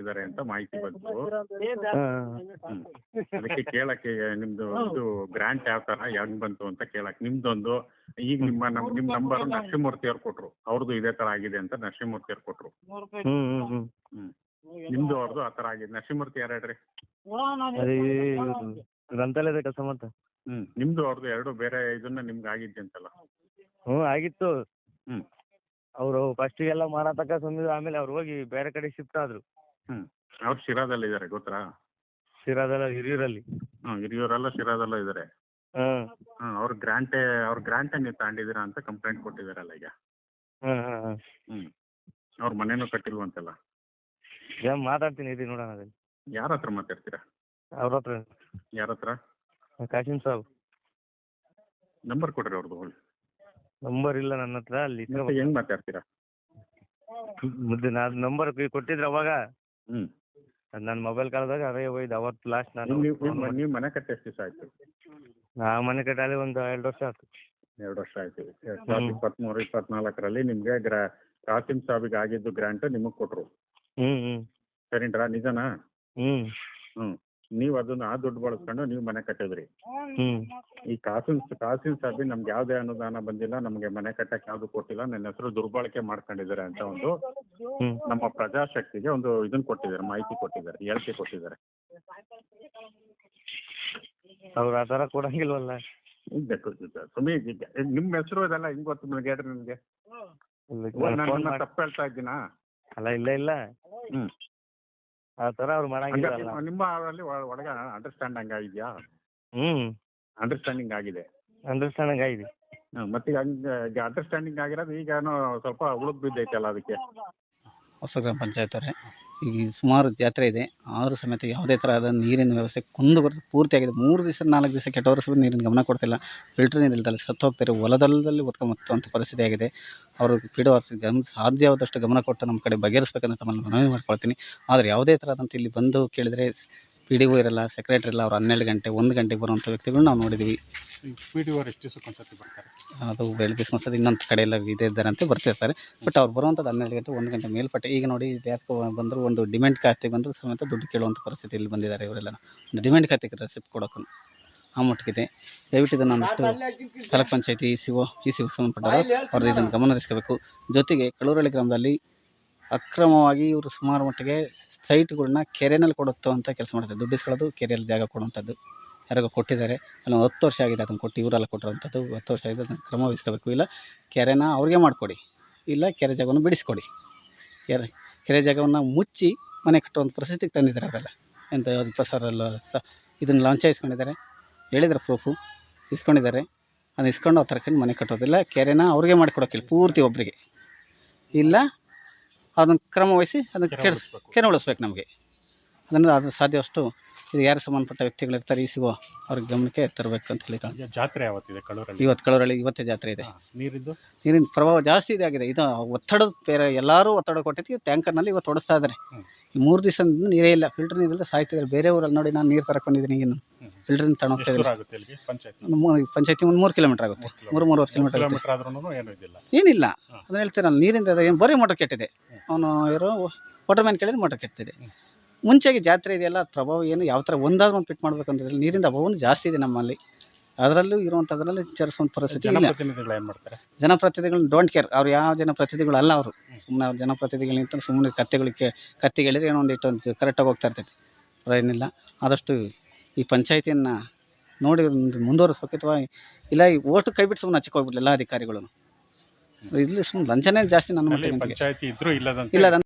ಕೊಟ್ಟಿದ್ದಾರೆ ಅಂತ ಮಾಹಿತಿ ಬಂತು. ಹ್ಮ್. ಅದಕ್ಕೆ ಕೇಳಕ್ಕೆ ನಿಮ್ದು ಒಂದು ಗ್ರಾಂಟ್ ಯಾವ ತರ ಹೆಂಗ್ ಬಂತು ಅಂತ ಕೇಳಕ್ ನಿಮ್ದೊಂದು ಈಗ ನಿಮ್ಮ ನಮ್ ನಿಮ್ ನಂಬರ್ ನರಸಿಂಹಮೂರ್ತಿ ಅವ್ರು ಕೊಟ್ರು. ಅವ್ರದ್ದು ಇದೇ ತರ ಆಗಿದೆ ಅಂತ ನರಸಿಂಹಮೂರ್ತಿ ಅವ್ರು ಕೊಟ್ರು. ಹ್ಮ್ ನಿಮ್ದು ಅವ್ರದ್ದು ಆ ತರ ಆಗಿದೆ. ನರಸಿಂಹಮೂರ್ತಿ ಯಾರು ಹೇಳ್ರಿ? ಅದೇ ಗ್ರಂಥಾಲಯದ ಕೆಲಸ ಮಾಡ್ತಾ. ಹ್ಮ್. ನಿಮ್ದು ಅವ್ರದ್ದು ಎರಡು ಬೇರೆ ಇದನ್ನ ನಿಮ್ಗೆ ಆಗಿದ್ದೆ ಅಂತಲ್ಲ. ಹ್ಞೂ ಆಗಿತ್ತು. ಹ್ಮ್. ಅವರು ಫಸ್ಟಿಗೆಲ್ಲ ಮಾಡತಕ್ಕ ಸುಮ್ಮನೆ ಆಮೇಲೆ ಅವ್ರು ಹೋಗಿ ಬೇರೆ ಕಡೆ ಶಿಫ್ಟ್ ಆದರು. ಹ್ಮ್. ಅವ್ರು ಶಿರಾದಲ್ಲಿ ಇದಾರೆ ಗೊತ್ತಾ? ಶಿರಾದಲ್ಲ ಹಿರಿಯೂರಲ್ಲಿ. ಹ್ಮ್ ಹಿರಿಯೂರಲ್ಲ ಶಿರಾದಲ್ಲ ಇದಾರೆ. ಹಾಂ. ಹ್ಮ್ ಅವ್ರ ಗ್ರಾಂಟೆ ಅವ್ರ ಗ್ರಾಂಟೆ ನೀವು ತಗೊಂಡಿದ್ದೀರಾ ಅಂತ ಕಂಪ್ಲೇಂಟ್ ಕೊಟ್ಟಿದಾರಲ್ಲ ಈಗ. ಹಾಂ ಹಾಂ ಹಾಂ. ಹ್ಮ್. ಅವ್ರ ಮನೇನೂ ಕಟ್ಟಿಲ್ವಂತಲ್ಲ. ಮಾತಾಡ್ತೀನಿ ಇದೀನಿ ನೋಡೋಣ ಅದಲ್ಲಿ ಯಾರ ಹತ್ರ ಮಾತಾಡ್ತೀರಾ? ಅವ್ರ ಹತ್ರ. ಯಾರ ಹತ್ರ? ಕಾಶಿಮ್ ಸಾಬ್. ನಂಬರ್ ಕೊಡ್ರಿ ಅವ್ರದ್ದು ನಂಬರ್ ಇಲ್ಲ ನನ್ನ ಹತ್ರ ಅಲ್ಲಿ ಹೆಂಗ್ ಮಾತಾಡ್ತೀರಾ? ಮುದ್ದೆ ನಾನು ನಂಬರ್ ಕೊಟ್ಟಿದ್ರೆ ಅವಾಗ ಹ್ಮ್. ಅದು ನನ್ನ ಮೊಬೈಲ್ ಕಾಲದಾಗ ಅದೇ ಒಯ್ದು ಅವತ್ತು ಲಾಸ್ಟ್ ನಾನು ನೀವು ನೀವು ನೀವು ಮನೆ ಕಟ್ಟಿ ಎಷ್ಟು ದಿವಸ ಆಯ್ತು? ಆ ಮನೆ ಕಟ್ಟಾಲಿ ಒಂದು ಎರಡ್ ವರ್ಷ ಆಯ್ತು. ಎರಡ್ ವರ್ಷ ಆಯ್ತು. ಎರಡ್ ಸಾವಿರದ ಇಪ್ಪತ್ಮೂರು ಇಪ್ಪತ್ನಾಲ್ಕರಲ್ಲಿ ನಿಮ್ಗೆ ಗ್ರಾ ಕಾಸಿಂ ಸಾಬಿಗ್ ಆಗಿದ್ದು ಗ್ರಾಂಟ್ ನಿಮಗೆ ಕೊಟ್ರು. ಹ್ಞೂ ಹ್ಞೂ ಸರಿನ್ರಾ? ನಿಜನಾ? ಹ್ಞೂ ಹ್ಮ್. ನೀವು ಅದನ್ನ ಆ ದುಡ್ಡು ಬಳಸ್ಕೊಂಡು ನೀವು ಮನೆ ಕಟ್ಟಿದ್ರಿ. ಈ ಕಾಸಿನ್ ಕಾಸಿನ್ ಸಾಬಿ ನಮ್ಗೆ ಯಾವ್ದೇ ಅನುದಾನ ಬಂದಿಲ್ಲ ನಮಗೆ ಮನೆ ಕಟ್ಟಕ್ಕೆ ಯಾವುದು ಕೊಟ್ಟಿಲ್ಲ ನನ್ನ ಹೆಸರು ದುರ್ಬಳಕೆ ಮಾಡ್ಕೊಂಡಿದ್ದಾರೆ ಅಂತ ಒಂದು ನಮ್ಮ ಪ್ರಜಾಶಕ್ತಿಗೆ ಒಂದು ಇದನ್ನ ಕೊಟ್ಟಿದ್ದಾರೆ ಮಾಹಿತಿ ಕೊಟ್ಟಿದ್ದಾರೆ ಹೇಳಿಕೆ ಕೊಟ್ಟಿದ್ದಾರೆ. ಅವ್ರು ಆ ಥರ ಕೊಡಂಗಿಲ್ವಲ್ಲ ಬೇಕು ಸುಮ್ಮನೆ ನಿಮ್ಮ ಹೆಸರು ಇದೆಲ್ಲ ಹಿಂಗ್ ಗೊತ್ತು ನಿಮ್ಗೆ ಹೇಳ್ರಿ ನಿಮ್ಗೆ? ಫೋನ್ ನಾನು ಮಾಡಿ ತಪ್ಪು ಹೇಳ್ತಾ ಇದ್ದೀನಾ? ಅಲ್ಲ ಇಲ್ಲ ಇಲ್ಲ. ಹ್ಮ್. ಆ ಥರ ಅವ್ರು ಮಾಡಂಗಿಲ್ಲ ನಿಮ್ಮ ಅವರಲ್ಲಿ ಒಳಗೆ ಅಂಡರ್ಸ್ಟ್ಯಾಂಡಿಂಗ್ ಆಗಿದೆಯಾ? ಹ್ಮ್. ಅಂಡರ್ಸ್ಟ್ಯಾಂಡಿಂಗ್ ಆಗಿದೆ. ಅಂಡರ್ಸ್ಟ್ಯಾಂಡಿಂಗ್ ಆಗಿದೆ. ಹ್ಮ್, ಮತ್ತೆ ಹಂಗೆ ಅಂಡರ್ಸ್ಟ್ಯಾಂಡಿಂಗ್ ಆಗಿರೋದು ಈಗ ಏನೋ ಸ್ವಲ್ಪ ಉಳುಕ್ ಬಿದ್ದೈತಲ್ಲ ಅದಕ್ಕೆ. ಹೊಸ ಗ್ರಾಮ ಪಂಚಾಯತ್ ಅವರೇ. ಈಗ ಸುಮಾರು ಜಾತ್ರೆ ಇದೆ. ಆದರೂ ಸಮೇತ ಯಾವುದೇ ತರಹದ ನೀರಿನ ವ್ಯವಸ್ಥೆ ಕುಂದು ಬರುತ್ತೆ. ಪೂರ್ತಿಯಾಗಿದೆ. ಮೂರು ದಿವಸ, ನಾಲ್ಕು ದಿವಸ ಕೆಟ್ಟವರು ನೀರಿನ ಗಮನ ಕೊಡ್ತಿಲ್ಲ. ಫಿಲ್ಟರ್ ನೀರು ಇಲ್ದಲ್ಲ ಸತ್ತು ಹೋಗ್ತಾರೆ ಹೊಲದಲ್ಲದಲ್ಲಿ ಒತ್ಕೊಂಬತ್ತುವಂಥ ಪರಿಸ್ಥಿತಿ ಆಗಿದೆ. ಅವರು ಪೀಡೋ ಗಮನ ಸಾಧ್ಯವಾದಷ್ಟು ಗಮನ ಕೊಟ್ಟು ನಮ್ಮ ಕಡೆ ಬಗೆಹರಿಸ್ಬೇಕಂತ ತಮ್ಮಲ್ಲಿ ಮನವಿ ಮಾಡ್ಕೊಳ್ತೀನಿ. ಆದರೆ ಯಾವುದೇ ಥರದಂತೆ ಇಲ್ಲಿ ಬಂದು ಕೇಳಿದರೆ ಪಿ ಡಿ ಒ ಇರಲ್ಲ ಸೆಕ್ರೆಟರಿ ಇಲ್ಲ ಅವ್ರು ಹನ್ನೆರಡು ಗಂಟೆ ಒಂದು ಗಂಟೆಗೆ ಬರುವಂಥ ವ್ಯಕ್ತಿಗಳು ನಾವು ನೋಡಿದ್ವಿ. ಪಿ ಡಿ ಅವರು ಎಷ್ಟು ದಿವಸಕ್ಕೆ ಒಂದ್ಸತಿ ಬರ್ತಾರೆ? ಅದು ಬೆಳಗ್ಗೆ ಸಂಸದ ಇನ್ನೊಂದು ಕಡೆ ಎಲ್ಲ ಇದೇ ಅಂತ ಬರ್ತಿರ್ತಾರೆ. ಬಟ್ ಅವ್ರು ಬರುವಂಥದ್ದು ಹನ್ನೆರಡು ಗಂಟೆ ಒಂದು ಗಂಟೆ ಮೇಲ್ಪಟ್ಟೆ. ಈಗ ನೋಡಿ ಯಾಕೆ ಬಂದರೂ ಒಂದು ಡಿಮ್ಯಾಂಡ್ ಖಾತೆಗೆ ಬಂದರೂ ಸಮೇತ ದುಡ್ಡು ಕೇಳುವಂಥ ಪರಿಸ್ಥಿತಿಯಲ್ಲಿ ಬಂದಿದ್ದಾರೆ ಇವರೆಲ್ಲ. ಒಂದು ಡಿಮ್ಯಾಂಡ್ ಖಾತೆಗೆ ರೆಸಿಪ್ಟ್ ಕೊಡೋಕ್ಕೂ ಆ ಮಟ್ಟಿಗಿದೆ. ದಯವಿಟ್ಟು ಇದನ್ನು ಒಂದಿಷ್ಟು ತಾಲೂಕ್ ಪಂಚಾಯತಿ E C O E C ಸಂಬಂಧಪಟ್ಟವರು ಅವ್ರದ್ದು ಇದನ್ನು ಗಮನ ಹರಿಸ್ಕೋಬೇಕು ಜೊತೆಗೆ ಕಳೂರಳ್ಳಿ ಗ್ರಾಮದಲ್ಲಿ ಅಕ್ರಮವಾಗಿ ಇವರು ಸುಮಾರು ಮಟ್ಟಿಗೆ ಸೈಟ್ಗಳನ್ನ ಕೆರೆನಲ್ಲಿ ಕೊಡುತ್ತೋ ಕೆಲಸ ಮಾಡ್ತಾರೆ. ದುಡ್ಡು ಇಸ್ಕೊಳ್ಳೋದು, ಕೆರೆಯಲ್ಲಿ ಜಾಗ ಕೊಡುವಂಥದ್ದು. ಯಾರಿಗೋ ಕೊಟ್ಟಿದ್ದಾರೆ. ಅಲ್ಲಿ, ಒಂದು ಹತ್ತು ವರ್ಷ ಆಗಿದೆ ಅದನ್ನು ಕೊಟ್ಟು ಇವರೆಲ್ಲ ಕೊಟ್ಟಿರೋಂಥದ್ದು ಹತ್ತು ವರ್ಷ ಆಗಿದೆ ಅದನ್ನು ಕ್ರಮ ವಹಿಸ್ಕೋಬೇಕು. ಇಲ್ಲ, ಕೆರೆನ ಅವ್ರಿಗೆ ಮಾಡಿಕೊಡಿ. ಇಲ್ಲ, ಕೆರೆ ಜಾಗವನ್ನು ಬಿಡಿಸ್ಕೊಡಿ. ಕೆರೆ ಕೆರೆ ಜಾಗವನ್ನು ಮುಚ್ಚಿ ಮನೆ ಕಟ್ಟುವಂಥ ಪರಿಸ್ಥಿತಿಗೆ ತಂದಿದ್ದಾರೆ ಅವರೆಲ್ಲ. ಯಾವುದು ಪ್ರಸಾರಲ್ಲ ಇದನ್ನು ಲಾಂಚ ಇಸ್ಕೊಂಡಿದ್ದಾರೆ ಹೇಳಿದ್ರೆ ಪ್ರೂಫು. ಇಸ್ಕೊಂಡಿದ್ದಾರೆ. ಅದನ್ನ ಇಸ್ಕೊಂಡು ಅವ್ರು ತರ್ಕೊಂಡು ಮನೆ ಕಟ್ಟೋದಿಲ್ಲ. ಕೆರೆನ ಅವ್ರಿಗೆ ಮಾಡಿಕೊಡೋಕ್ಕಿಲ್ಲ ಪೂರ್ತಿ ಒಬ್ಬರಿಗೆ ಇಲ್ಲ ಅದನ್ನು ಕ್ರಮ ವಹಿಸಿ ಅದನ್ನು ಕೆಡಿಸ್ ಕೆರೆ ಉಳಿಸ್ಬೇಕು. ನಮಗೆ. ಅದನ್ನು ಅದು ಸಾಧ್ಯವಷ್ಟು ಇದು ಯಾರು ಸಂಬಂಧಪಟ್ಟ ವ್ಯಕ್ತಿಗಳು ಇರ್ತಾರೆ ಈ ಸಿಗೋ ಅವ್ರ ಗಮನಕ್ಕೆ ತರಬೇಕು ಅಂತ ಹೇಳಿ ಈಗ ಜಾತ್ರೆ ಯಾವತ್ತಿದೆ ಕಳೂರಲ್ಲಿ ಇವತ್ತು ಕಳೂರಲ್ಲಿ ಇವತ್ತೇ ಜಾತ್ರೆ ಇದೆ. ನೀರಿದ್ದು ನೀರಿನ ಪ್ರಭಾವ ಜಾಸ್ತಿ ಇದಾಗಿದೆ ಇದು ಒತ್ತಡದ ಬೇರೆ ಎಲ್ಲರೂ ಒತ್ತಡ ಕೊಟ್ಟಿದ್ದು ಟ್ಯಾಂಕರ್ನಲ್ಲಿ ಇವತ್ತು ಓಡಿಸ್ತಾ ಇದ್ದಾರೆ. ಮೂರು ದಿವಸ ನೀರೇ ಇಲ್ಲ ಫಿಲ್ಟರ್ ನೀರಿಲ್ಲ ಸಾಯ್ತಿದ್ರೆ ಬೇರೆ ಊರಲ್ಲಿ ನೋಡಿ ನಾನು ನೀರು ತರಕೊಂಡಿದ್ದೀನಿ ಬಂದಿದ್ದೀನಿ ಈಗ ಫಿಲ್ಟರ್ ನೀರು ತಗೊಂಡು ಹೋಗ್ತಾ ಇದ್ದೀನಿ. ಪಂಚಾಯತ್ ಒಂದು ಮೂರು ಮೂರು ಕಿಲೋಮೀಟರ್ ಆಗುತ್ತೆ. ಮೂರು ಮೂರುವರೆ ಕಿಲೋಮೀಟರ್ ಏನಿಲ್ಲ. ಅದನ್ನ ಹೇಳ್ತೀರಲ್ಲ ನೀರಿಂದ ಅದು ಏನು ಬರೀ ಮೋಟರ್ ಕೆಟ್ಟಿದೆ. ಅವನು ಇರೋ ವಾಟರ್ ಮ್ಯಾನ್ ಕೇಳಿದ್ರೆ ಮೋಟರ್ ಕೆಟ್ಟಿದೆ. ಮುಂಚೆಗೆ ಜಾತ್ರೆ ಇದೆಯಲ್ಲ ಪ್ರಭಾವ ಏನು ಯಾವ ಥರ ಒಂದಾದ್ರೂ ಒಂದು ಪಿಟ್ ಮಾಡ್ಬೇಕಂದ್ರೆ ನೀರಿಂದ ಅಭಾವನು ಜಾಸ್ತಿ ಇದೆ ನಮ್ಮಲ್ಲಿ. ಅದರಲ್ಲೂ ಇರುವಂಥದ್ರಲ್ಲಿ ಚರಿಸುವಂಥ ಪರಿಸ್ಥಿತಿ ಇಲ್ಲ ಜನಪ್ರತಿನಿಧಿಗಳು ಏನ್ ಮಾಡ್ತಾರೆ? ಜನಪ್ರತಿನಿಧಿಗಳು ಡೋಂಟ್ ಕೇರ್ ಅವ್ರು ಯಾವ ಜನಪ್ರತಿನಿಧಿಗಳು ಅಲ್ಲ ಅವರು. ಸುಮ್ಮನೆ ಅವ್ರು ಜನಪ್ರತಿನಿಧಿಗಳು ನಿಂತು ಸುಮ್ಮನೆ ಕತ್ತೆಗಳಿಗೆ ಕತ್ತಿಗೆ ಹೇಳಿದ್ರೆ ಏನೋ ಒಂದು ಇಟ್ಟು ಕರೆಕ್ಟಾಗಿ ಹೋಗ್ತಾ ಇರ್ತೈತಿ. ಏನಿಲ್ಲ. ಆದಷ್ಟು ಈ ಪಂಚಾಯತಿಯನ್ನು ನೋಡಿ ಮುಂದುವರಿಸ್ಬೇಕು ಅಥವಾ ಇಲ್ಲ ಈ ಓಟು ಕೈ ಬಿಟ್ಟು ಸುಮ್ಮನೆ ಹಚ್ಚಿಕ್ ಹೋಗ್ಬಿಡ್ಲಿ ಎಲ್ಲ ಅಧಿಕಾರಿಗಳು. ಇಲ್ಲಿ ಸುಮ್ಮನೆ ಲಂಚನೇ ಜಾಸ್ತಿ ನನ್ನ ಪಂಚಾಯತಿ ಇದ್ರೂ ಇಲ್ಲದಂತೆ. ಇಲ್ಲ